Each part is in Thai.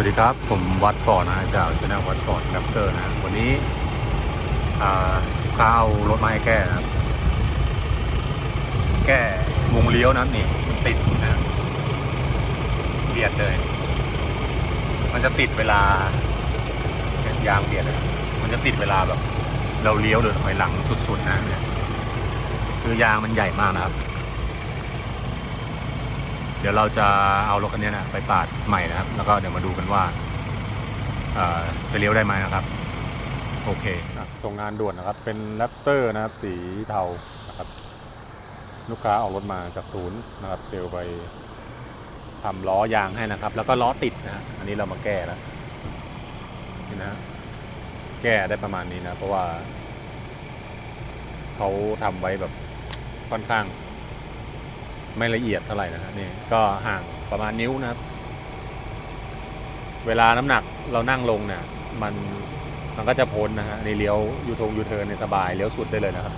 วัสดีครับ ผมวัดก่อนนะจากช anel วัดก่อนแรปเตอร์นะ วันนี้อ่าลูกค้าเอารถมาให้แก้นะครับแก้วงเลี้ยวนะครับนี่มันติดนะเบียดเลย มันจะติดเวลายางเบียดนะมันจะติดเวลาแบบ เราเลี้ยวหรือถอยหลังสุดๆนะเนี่ยคือยางมันใหญ่มากนะครับ เดี๋ยวเราจะเอารถคันนี้นะไปปาดใหม่นะครับ แล้วก็เดี๋ยวมาดูกันว่าจะเลี้ยวได้ไหมนะครับ โอเคส่งงานด่วนนะครับ เป็นแรปเตอร์นะครับ สีเทานะครับ ลูกค้าเอารถมาจากศูนย์นะครับ เซลไปทำล้อยางให้นะครับ แล้วก็ล้อติดนะอันนี้เรามาแก้แล้วนี่นะฮะแก้ได้ประมาณนี้นะ เพราะว่า เขาทำไว้แบบค่อนข้าง ไม่ละเอียดเท่าไหร่นะฮะนี่ก็ห่างประมาณนิ้วนะครับ เวลาน้ำหนักเรานั่งลงเนี่ยมันมันก็จะพ้นนะฮะในเลี้ยวยูทงยูเทิร์นในสบายเลี้ยวสุดได้เลยนะครับ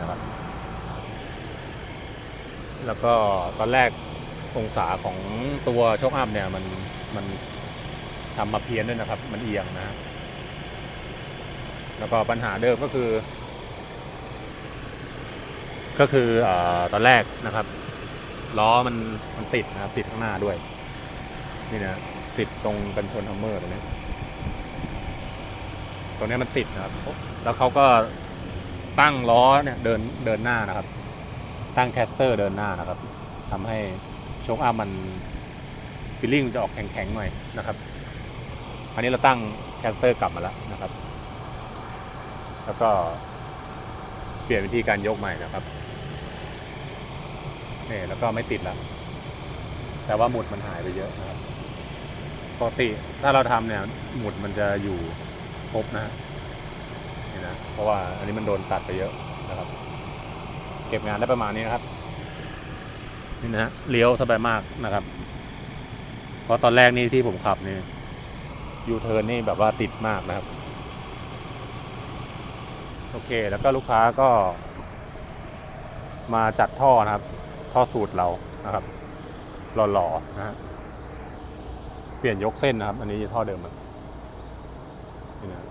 นะครับ แล้วก็ตอนแรกองศาของตัวโชคอัพเนี่ยมันมันทำมาเพี้ยนด้วยนะครับ มันเอียงนะฮะแล้วก็ปัญหาเดิมก็คือ ก็คืออตอนแรกนะครับล้อมันมันติดนะครับติดข้างหน้าด้วยนี่นะติดตรงกันชนฮัมเมอร์ตรงนี้ตรงนี้มันติดนะครับ แล้วเขาก็ตั้งล้อเนี่ยเดินเดินหน้านะครับ ตั้งแคสเตอร์เดินหน้านะครับทำให้โชคอัพมันฟีลลิ่งจะออกแข็งๆหน่อยนะครับ อันนี้เราตั้งแคสเตอร์กลับมาแล้วนะครับ แล้วก็ เปลี่ยนวิธีการยกใหม่นะครับนี่แล้วก็ไม่ติดแล้ว แต่ว่าหมุดมันหายไปเยอะนะครับปกติถ้าเราทำเนี่ยหมุดมันจะอยู่ครบนะฮะนี่นะเพราะว่าอันนี้มันโดนตัดไปเยอะนะครับ เก็บงานได้ประมาณนี้นะครับนี่นะฮะเลี้ยวสบายมากนะครับ เพราะตอนแรกนี่ที่ผมขับนี่ยูเทิร์นนี่แบบว่าติดมากนะครับ โอเค แล้วก็ลูกค้าก็มาจัดท่อนะครับ ท่อสูตรเรานะครับหล่อๆนะฮะเปลี่ยนยกเส้นนะครับ อันนี้ท่อเดิมนี่นะ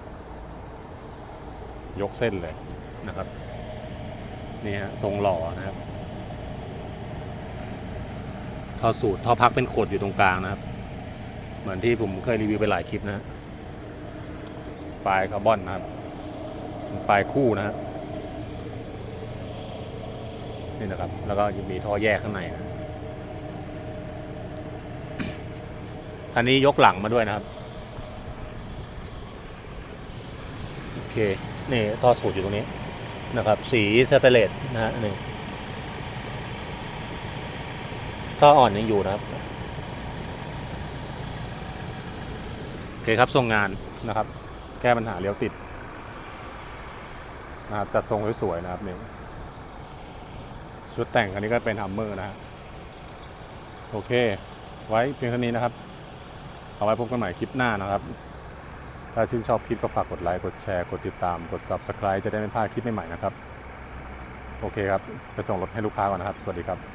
ยกเส้นเลยนะครับนี่ฮะทรงหล่อนะครับท่อสูตรท่อพักเป็นขดอยู่ตรงกลางนะครับ เหมือนที่ผมเคยรีวิวไปหลายคลิปนะปลายคาร์บอนนะครับ ปลายคู่นะฮะนี่นะครับ แล้วก็มีท่อแยกข้างในนะคันนี้ยกหลังมาด้วยนะครับ โอเค นี่ท่อสูตรอยู่ตรงนี้นะครับ สีสเตเลสนะฮะนี่ท่ออ่อนยังอยู่นะครับ โอเคครับส่งงานนะครับ แก้ปัญหาเลี้ยวติด นะครับจัดทรงสวยๆนะครับนี่ชุดแต่งคันนี้ก็เป็นฮัมเมอร์นะฮะโอเค ไว้เพียงเท่านี้นะครับ เอาไว้พบกันใหม่คลิปหน้านะครับ ถ้าชื่นชอบคลิปก็ฝากกดไลค์กดแชร์กดติดตามกด Subscribe จะได้ไม่พลาดคลิปใหม่ๆนะครับ โอเคครับ ไปส่งรถให้ลูกค้าก่อนนะครับ สวัสดีครับ